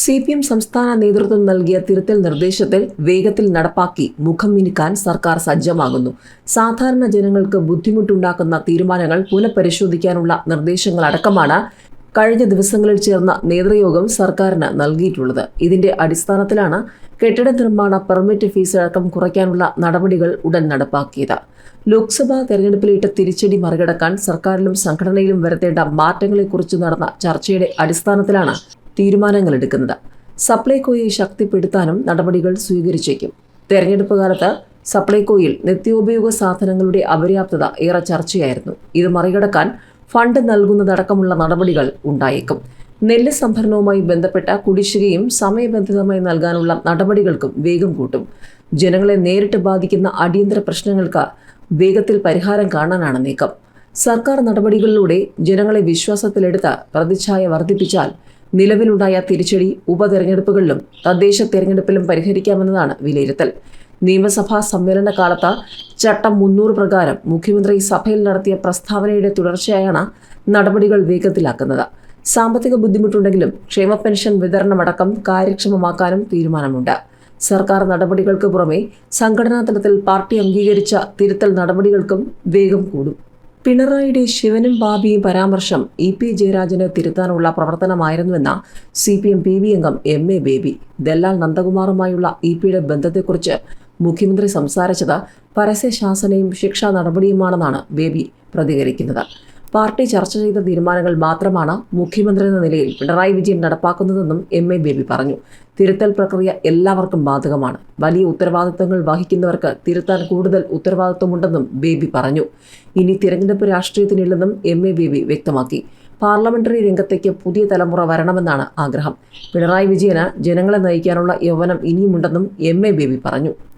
C P M സംസ്ഥാന നേതൃത്വം നൽകിയ തിരുത്തൽ നിർദ്ദേശത്തിൽ വേഗത്തിൽ നടപ്പാക്കി മുഖം മിനുക്കാൻ സർക്കാർ സജ്ജമാകുന്നു. സാധാരണ ജനങ്ങൾക്ക് ബുദ്ധിമുട്ടുണ്ടാക്കുന്ന തീരുമാനങ്ങൾ പുനഃപരിശോധിക്കാനുള്ള നിർദ്ദേശങ്ങളടക്കമാണ് കഴിഞ്ഞ ദിവസങ്ങളിൽ ചേർന്ന നേതൃയോഗം സർക്കാരിന് നൽകിയിട്ടുള്ളത്. ഇതിന്റെ അടിസ്ഥാനത്തിലാണ് കെട്ടിട നിർമ്മാണ പെർമിറ്റ് ഫീസ് അടക്കം കുറയ്ക്കാനുള്ള നടപടികൾ ഉടൻ നടപ്പാക്കിയത്. ലോക്സഭാ തെരഞ്ഞെടുപ്പിലേറ്റ തിരിച്ചടി മറികടക്കാൻ സർക്കാരിലും സംഘടനയിലും വരുത്തേണ്ട മാറ്റങ്ങളെക്കുറിച്ച് നടന്ന ചർച്ചയുടെ അടിസ്ഥാനത്തിലാണ് തീരുമാനങ്ങൾ എടുക്കുന്നത് സപ്ലൈകോയെ ശക്തിപ്പെടുത്താനും നടപടികൾ സ്വീകരിച്ചേക്കും. തെരഞ്ഞെടുപ്പ് കാലത്ത് സപ്ലൈകോയിൽ നിത്യോപയോഗ സാധനങ്ങളുടെ അപര്യാപ്തത ഏറെ ചർച്ചയായിരുന്നു. ഇത് മറികടക്കാൻ ഫണ്ട് നൽകുന്നതടക്കമുള്ള നടപടികൾ ഉണ്ടായേക്കും. നെല്ല് സംഭരണവുമായി ബന്ധപ്പെട്ട കുടിശ്ശികയും സമയബന്ധിതമായി നൽകാനുള്ള നടപടികൾക്കും വേഗം കൂട്ടും. ജനങ്ങളെ നേരിട്ട് ബാധിക്കുന്ന അടിയന്തര പ്രശ്നങ്ങൾക്ക് വേഗത്തിൽ പരിഹാരം കാണാനാണ് നീക്കം. സർക്കാർ നടപടികളിലൂടെ ജനങ്ങളെ വിശ്വാസത്തിലെടുത്ത് പ്രതിച്ഛായ വർദ്ധിപ്പിച്ചാൽ നിലവിലുണ്ടായ തിരിച്ചടി ഉപതെരഞ്ഞെടുപ്പുകളിലും തദ്ദേശ തെരഞ്ഞെടുപ്പിലും പരിഹരിക്കാമെന്നതാണ് വിലയിരുത്തൽ. നിയമസഭാ സമ്മേളന കാലത്ത് ചട്ടം മുന്നൂറ് പ്രകാരം മുഖ്യമന്ത്രി സഭയിൽ നടത്തിയ പ്രസ്താവനയുടെ തുടർച്ചയായാണ് നടപടികൾ വേഗത്തിലാക്കുന്നത്. സാമ്പത്തിക ബുദ്ധിമുട്ടുണ്ടെങ്കിലും ക്ഷേമ പെൻഷൻ വിതരണമടക്കം കാര്യക്ഷമമാക്കാനും തീരുമാനമുണ്ട്. സർക്കാർ നടപടികൾക്ക് പുറമെ സംഘടനാ തലത്തിൽ പാർട്ടി അംഗീകരിച്ച തിരുത്തൽ നടപടികൾക്കും വേഗം കൂടും. പിണറായിയുടെ ശിവനും ബാബിയും പരാമർശം ഇ പി ജയരാജന് തിരുത്താനുള്ള പ്രവർത്തനമായിരുന്നുവെന്ന C P M P B അംഗം എം എ ബേബി. ദല്ലാൽ നന്ദകുമാറുമായുള്ള ഇ പിയുടെ ബന്ധത്തെക്കുറിച്ച് മുഖ്യമന്ത്രി സംസാരിച്ചത് പരസ്യശാസനയും ശിക്ഷാ നടപടിയുമാണെന്നാണ് ബേബി പ്രതികരിക്കുന്നത്. പാർട്ടി ചർച്ച ചെയ്ത തീരുമാനങ്ങൾ മാത്രമാണ് മുഖ്യമന്ത്രി എന്ന നിലയിൽ പിണറായി വിജയൻ നടപ്പാക്കുന്നതെന്നും എം എ ബേബി പറഞ്ഞു. തിരുത്തൽ പ്രക്രിയ എല്ലാവർക്കും ബാധകമാണ്. വലിയ ഉത്തരവാദിത്തങ്ങൾ വഹിക്കുന്നവർക്ക് തിരുത്താൻ കൂടുതൽ ഉത്തരവാദിത്തമുണ്ടെന്നും ബേബി പറഞ്ഞു. ഇനി തിരഞ്ഞെടുപ്പ് രാഷ്ട്രീയത്തിനില്ലെന്നും എം എ ബേബി വ്യക്തമാക്കി. പാർലമെന്ററി രംഗത്തേക്ക് പുതിയ തലമുറ വരണമെന്നാണ് ആഗ്രഹം. പിണറായി വിജയന് ജനങ്ങളെ നയിക്കാനുള്ള യൗവനം ഇനിയുമുണ്ടെന്നും എം എ ബേബി പറഞ്ഞു.